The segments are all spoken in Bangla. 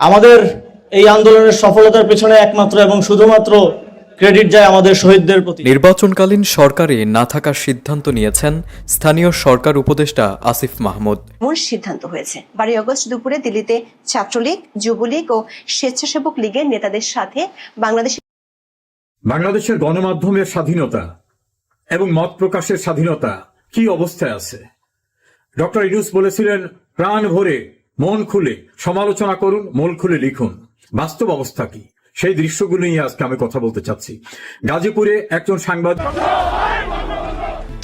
আমাদের এই আন্দোলনের সফলতার পেছনে একমাত্র এবং শুধুমাত্র ক্রেডিট যায় আমাদের শহীদদের প্রতি। নির্বাচনকালীন সরকারে না থাকার সিদ্ধান্ত নিয়েছেন স্থানীয় সরকার উপদেষ্টা আসিফ মাহমুদ। এমন সিদ্ধান্ত হয়েছে। বারোই আগস্ট দুপুরে দিল্লিতে ছাত্রলীগ যুবলীগ ও স্বেচ্ছাসেবক লীগের নেতাদের সাথে বাংলাদেশ বাংলাদেশের গণমাধ্যমের স্বাধীনতা এবং মত প্রকাশের স্বাধীনতা কি অবস্থায় আছে? ডক্টর ইউনুস বলেছিলেন প্রাণ ভরে মন খুলে সমালোচনা করুন মন খুলে লিখুন। বাস্তব অবস্থা কি? সেই দৃশ্যগুলো নিয়ে আজকে আমি কথা বলতে চাচ্ছি। গাজীপুরে একজন সাংবাদিক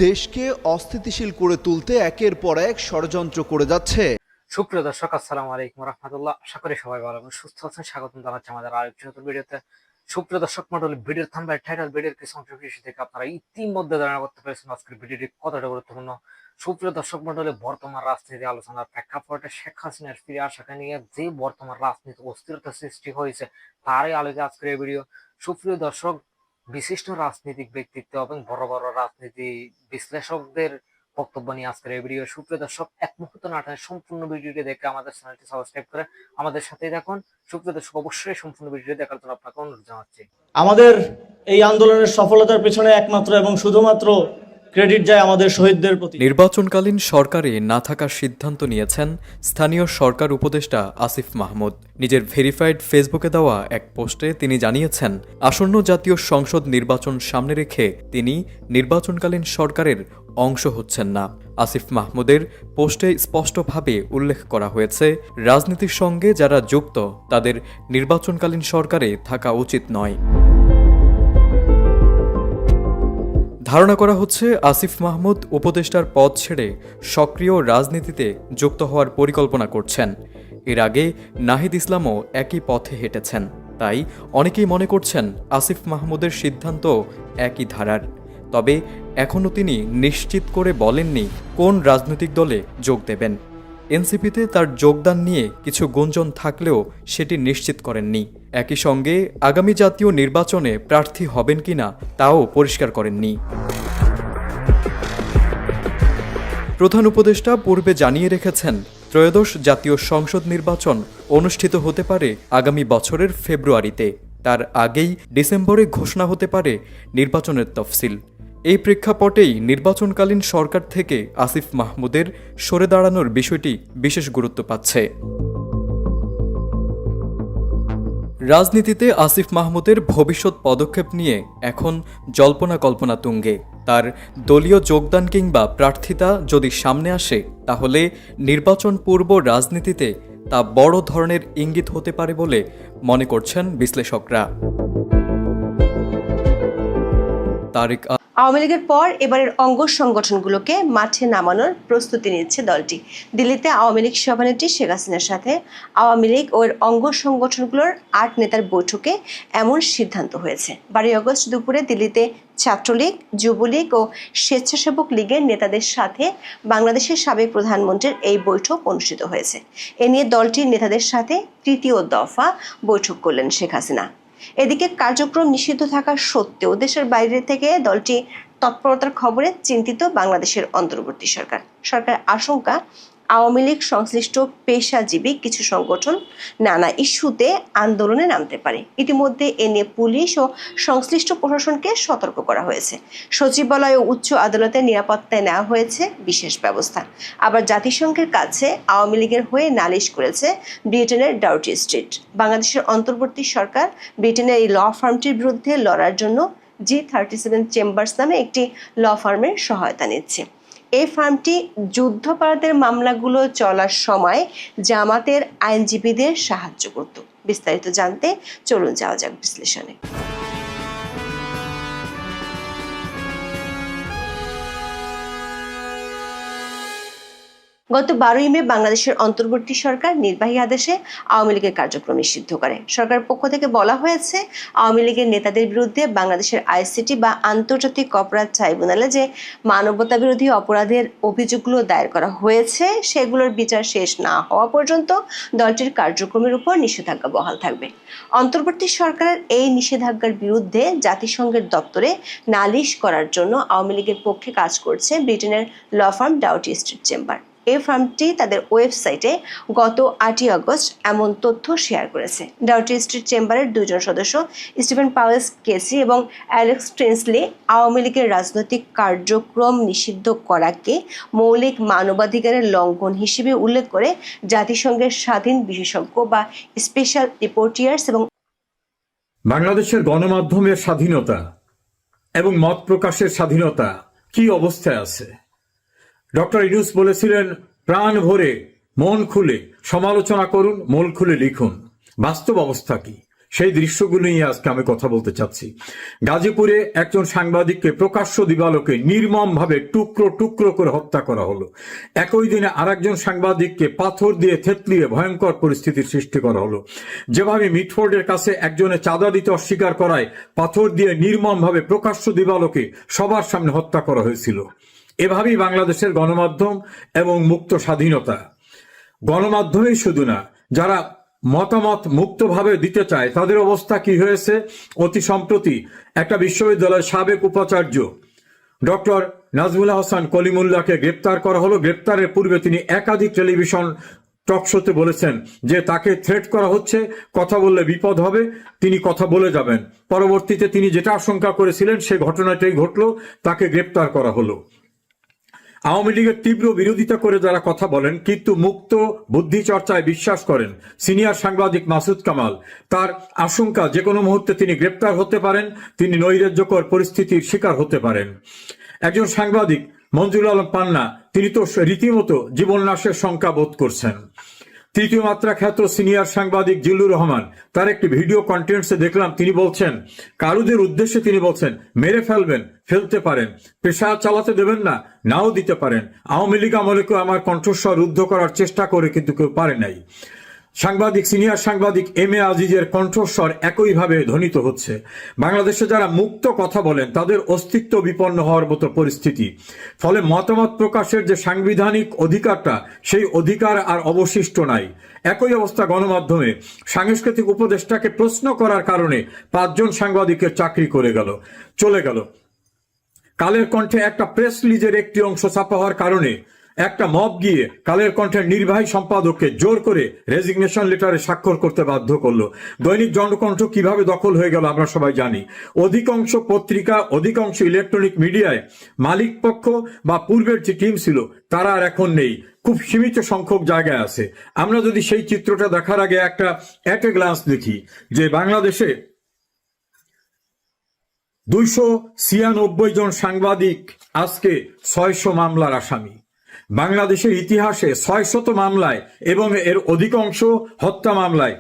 দেশকে অস্থিতিশীল করে তুলতে একের পর এক ষড়যন্ত্র করে যাচ্ছে। সুপ্রিয় দর্শক আসসালামু আলাইকুম রহমতুল্লাহ। আশা করি সবাই ভালো এবং সুস্থ আছেন। স্বাগতম জানাচ্ছি আমাদের আরেকটি নতুন ভিডিওতে। সুপ্রিয় দর্শক মন্ডলী ভিডিওর থাম্বাই টাইটেল ভিডিওর কিছু অংশ থেকে আপনারা ইতিমধ্যে ধারণা করতে পেরেছেন আজকের ভিডিওটি কতটা গুরুত্বপূর্ণ। সুপ্রিয় দর্শক মন্ডলী, বর্তমান রাজনীতি আলোচনার প্রেক্ষাপটে শেখ হাসিনার ফিরে আসাকে নিয়ে যে বর্তমান রাজনীতি অস্থিরতা সৃষ্টি হয়েছে, তারই আলোকে আজকের এই ভিডিও সুপ্রিয় দর্শক, বিশিষ্ট রাজনৈতিক ব্যক্তিত্ব এবং বড় বড় রাজনীতি বিশ্লেষকদের বক্তব্য নিয়ে আজকের এই ভিডিও সুপ্রিয় দর্শক, এক মুহূর্ত নাটনের সম্পূর্ণ ভিডিওটি দেখে আমাদের চ্যানেলটি সাবস্ক্রাইব করে আমাদের সাথেই দেখুন সুপ্রিয় দর্শক, অবশ্যই সম্পূর্ণ ভিডিওটি দেখার জন্য আপনাকে অনুরোধ জানাচ্ছি। আমাদের এই আন্দোলনের সফলতার পেছনে একমাত্র এবং শুধুমাত্র ক্রেডিট যায় আমাদের শহীদদের প্রতি। নির্বাচনকালীন সরকারে না থাকার সিদ্ধান্ত নিয়েছেন স্থানীয় সরকার উপদেষ্টা আসিফ মাহমুদ। নিজের ভেরিফাইড ফেসবুকে দেওয়া এক পোস্টে তিনি জানিয়েছেন, আসন্ন জাতীয় সংসদ নির্বাচন সামনে রেখে তিনি নির্বাচনকালীন সরকারের অংশ হচ্ছেন না। আসিফ মাহমুদের পোস্টে স্পষ্টভাবে উল্লেখ করা হয়েছে, রাজনীতির সঙ্গে যারা যুক্ত তাদের নির্বাচনকালীন সরকারে থাকা উচিত নয়। ধারণা করা হচ্ছে আসিফ মাহমুদ উপদেষ্টার পদ ছেড়ে সক্রিয় রাজনীতিতে যুক্ত হওয়ার পরিকল্পনা করছেন। এর আগে নাহিদ ইসলামও একই পথে হেঁটেছেন। তাই অনেকেই মনে করছেন আসিফ মাহমুদের সিদ্ধান্ত একই ধারার। তবে এখনও তিনি নিশ্চিত করে বলেননি কোন রাজনৈতিক দলে যোগ দেবেন। এনসিপিতে তার যোগদান নিয়ে কিছু গুঞ্জন থাকলেও সেটি নিশ্চিত করেননি। একই সঙ্গে আগামী জাতীয় নির্বাচনে প্রার্থী হবেন কিনা তাও পরিষ্কার করেননি। প্রধান উপদেষ্টা পূর্বে জানিয়ে রেখেছেন, ত্রয়োদশ জাতীয় সংসদ নির্বাচন অনুষ্ঠিত হতে পারে আগামী বছরের ফেব্রুয়ারিতে। তার আগেই ডিসেম্বরে ঘোষণা হতে পারে নির্বাচনের তফসিল। এই প্রেক্ষাপটেই নির্বাচনকালীন সরকার থেকে আসিফ মাহমুদের সরে দাঁড়ানোর বিষয়টি বিশেষ গুরুত্ব পাচ্ছে। রাজনীতিতে আসিফ মাহমুদের ভবিষ্যৎ পদক্ষেপ নিয়ে এখন জল্পনা কল্পনা তুঙ্গে। তার দলীয় যোগদান কিংবা প্রার্থিতা যদি সামনে আসে, তাহলে নির্বাচন পূর্ব রাজনীতিতে তা বড় ধরনের ইঙ্গিত হতে পারে বলে মনে করছেন বিশ্লেষকরা। তারেক আওয়ামী লীগের পর এবারের অঙ্গ সংগঠনগুলোকে মাঠে নামানোর প্রস্তুতি নিচ্ছে দলটি। দিল্লিতে আওয়ামী লীগ সভানেত্রী শেখ হাসিনার সাথে আওয়ামী লীগ ও এর অঙ্গ সংগঠনগুলোর আট নেতার বৈঠকে এমন সিদ্ধান্ত হয়েছে। বারোই আগস্ট দুপুরে দিল্লিতে ছাত্রলীগ, যুবলীগ ও স্বেচ্ছাসেবক লীগের নেতাদের সাথে বাংলাদেশের সাবেক প্রধানমন্ত্রীর এই বৈঠক অনুষ্ঠিত হয়েছে। এ নিয়ে দলটির নেতাদের সাথে তৃতীয় দফা বৈঠক করলেন শেখ হাসিনা। এদিকে কার্যক্রম নিষিদ্ধ থাকা সত্ত্বেও দেশের বাইরে থেকে দলটি তৎপরতার খবরে চিন্তিত বাংলাদেশের অন্তর্বর্তী সরকার। সরকার আশঙ্কা আওয়ামী লীগ সংশ্লিষ্ট পেশাজীবী কিছু সংগঠন নানা ইস্যুতে আন্দোলনে নামতে পারে। ইতিমধ্যে এ নিয়ে পুলিশ ও সংশ্লিষ্ট প্রশাসনকে সতর্ক করা হয়েছে। সচিবালয় ও উচ্চ আদালতে নিরাপত্তায় নেওয়া হয়েছে বিশেষ ব্যবস্থা। আবার জাতিসংঘের কাছে আওয়ামী লীগের হয়ে নালিশ করেছে ব্রিটেনের ডাউটি স্ট্রিট। বাংলাদেশের অন্তর্বর্তী সরকার ব্রিটেনের এই ল ফার্মটির বিরুদ্ধে লড়ার জন্য জি থার্টি সেভেন চেম্বার্স নামে একটি ল ফার্মের সহায়তা নিচ্ছে। এই ফার্মটি যুদ্ধাপরাধের মামলাগুলো চলার সময় জামাতের আইনজীবীদের সাহায্য করত। বিস্তারিত জানতে চলুন যাওয়া যাক বিশ্লেষণে। গত বারোই মে বাংলাদেশের অন্তর্বর্তী সরকার নির্বাহী আদেশে আওয়ামী লীগের কার্যক্রম নিষিদ্ধ করে। সরকারের পক্ষ থেকে বলা হয়েছে, আওয়ামী লীগের নেতাদের বিরুদ্ধে বাংলাদেশের আইসিটি বা আন্তর্জাতিক অপরাধ ট্রাইব্যুনালে যে মানবতা বিরোধী অপরাধের অভিযোগগুলো দায়ের করা হয়েছে, সেগুলোর বিচার শেষ না হওয়া পর্যন্ত দলটির কার্যক্রমের উপর নিষেধাজ্ঞা বহাল থাকবে। অন্তর্বর্তী সরকারের এই নিষেধাজ্ঞার বিরুদ্ধে জাতিসংঘের দপ্তরে নালিশ করার জন্য আওয়ামী লীগের পক্ষে কাজ করছে ব্রিটেনের law firm Doughty Street chamber. এই ফার্মটি তাদের ওয়েবসাইটে গত আটই আগস্ট এমন তথ্য শেয়ার করেছে। ডাউটি স্ট্রিট চেম্বারের দুজন সদস্য, স্টিফেন পাওয়েলস, কেসি এবং অ্যালেক্স ট্রেন্সলি, আওয়ামী লীগের রাজনৈতিক কার্যক্রম নিষিদ্ধ করাকে মৌলিক মানবাধিকারের লঙ্ঘন হিসেবে উল্লেখ করে জাতিসংঘের স্বাধীন বিশেষজ্ঞ বা স্পেশাল রিপোর্টিয়ার্স এবং বাংলাদেশের গণমাধ্যমের স্বাধীনতা এবং মত প্রকাশের স্বাধীনতা কি অবস্থায় আছে? ডক্টর ইউনুস বলেছিলেন, প্রাণ ভরে, মন খুলে, সমালোচনা করুন, মন খুলে লিখুন। বাস্তব অবস্থা কি? সেই দৃশ্যগুলো নিয়ে আজকে আমি কথা বলতে চাচ্ছি। গাজীপুরে একজন সাংবাদিককে প্রকাশ্য দিবালোকে নির্মমভাবে টুকরো টুকরো করে হত্যা করা হলো। একই দিনে আরেকজন সাংবাদিককে পাথর দিয়ে থেতলিয়ে ভয়ঙ্কর পরিস্থিতির সৃষ্টি করা হলো। যেভাবে মিটফোর্ডের কাছে একজনে চাঁদা দিতে অস্বীকার করায় পাথর দিয়ে নির্মমভাবে প্রকাশ্য দিবালোকে সবার সামনে হত্যা করা হয়েছিল। এভাবেই বাংলাদেশের গণমাধ্যম এবং মুক্ত স্বাধীনতা। গণমাধ্যমেই শুধু না, যারা মতামত মুক্তভাবে দিতে চায়, তাদের অবস্থা কি হয়েছে? অতি সম্প্রতি একটা বিশ্ববিদ্যালয়ের সাবেক উপাচার্য, ডক্টর নাজমুল্লাহ হাসান কলিমুল্লাহকে গ্রেপ্তার করা হলো। গ্রেপ্তারের পূর্বে তিনি একাধিক টেলিভিশন টক শোতে বলেছেন যে তাকে থ্রেট করা হচ্ছে, কথা বললে বিপদ হবে, তিনি কথা বলে যাবেন। পরবর্তীতে তিনি যেটা আশঙ্কা করেছিলেন, সে ঘটনাটাই ঘটলো, তাকে গ্রেপ্তার করা হলো। আওয়ামী লীগের তীব্র বিরোধিতা করে যারা কথা বলেন, কিন্তু মুক্ত বুদ্ধি চর্চায় বিশ্বাস করেন সিনিয়র সাংবাদিক মাসুদ কামাল। তার আশঙ্কা যে কোনো মুহূর্তে তিনি গ্রেপ্তার হতে পারেন, তিনি নৈরাজ্যকর পরিস্থিতির শিকার হতে পারেন। একজন সাংবাদিক মঞ্জুর আলম পান্না, তিনি তো রীতিমতো জীবননাশের শঙ্কা বোধ করছেন। তৃতীয় মাত্রা খ্যাত সিনিয়র সাংবাদিক জিল্লুর রহমান। তার একটি ভিডিও কন্টেন্টসে দেখলাম, তিনি বলছেন, কারুদের উদ্দেশ্যে তিনি বলছেন, মেরে ফেলবেন, ফেলতে পারেন পেশা চালাতে দেবেন না, নাও দিতে পারেন। আওয়ামী লীগ আমলেকেও আমার কণ্ঠস্বর রুদ্ধ করার চেষ্টা করে কিন্তু কেউ পারে নাই। সাংবাদিক, সিনিয়র সাংবাদিক এম এ আজিজের কণ্ঠস্বর একইভাবে ধ্বনিত হচ্ছে। বাংলাদেশে যারা মুক্ত কথা বলেন, তাদের অস্তিত্ব বিপন্ন হওয়ার মতো পরিস্থিতি। ফলে মতামত প্রকাশের যে সাংবিধানিক অধিকারটা, সেই অধিকার আর অবশিষ্ট নাই। একই অবস্থা গণমাধ্যমে। সাংস্কৃতিক উপদেষ্টাকে প্রশ্ন করার কারণে পাঁচজন সাংবাদিকের চাকরি করে গেল, চলে গেল। কালের কণ্ঠে একটা প্রেস লিজের একটি অংশ ছাপা হওয়ার কারণে একটা মব গিয়ে কালের কণ্ঠের নির্বাহী সম্পাদককে জোর করে রেজিগনেশন লেটারে স্বাক্ষর করতে বাধ্য করল। দৈনিক জনকণ্ঠ কীভাবে দখল হয়ে গেল আমরা সবাই জানি। অধিকাংশ পত্রিকা, অধিকাংশ ইলেকট্রনিক মিডিয়ায় মালিক পক্ষ বা পূর্বের যে টিম ছিল, তারা আর এখন নেই। খুব সীমিত সংখ্যক জায়গায় আছে। আমরা যদি সেই চিত্রটা দেখার আগে একটা অ্যাট এ গ্লান্স দেখি, যে বাংলাদেশে দুইশো ছিয়ানব্বই জন সাংবাদিক আজকে ছয়শো মামলার আসামি। বাংলাদেশের ইতিহাসে ছয় শত মামলায় এবং এর অধিকাংশ হত্যা মামলায়।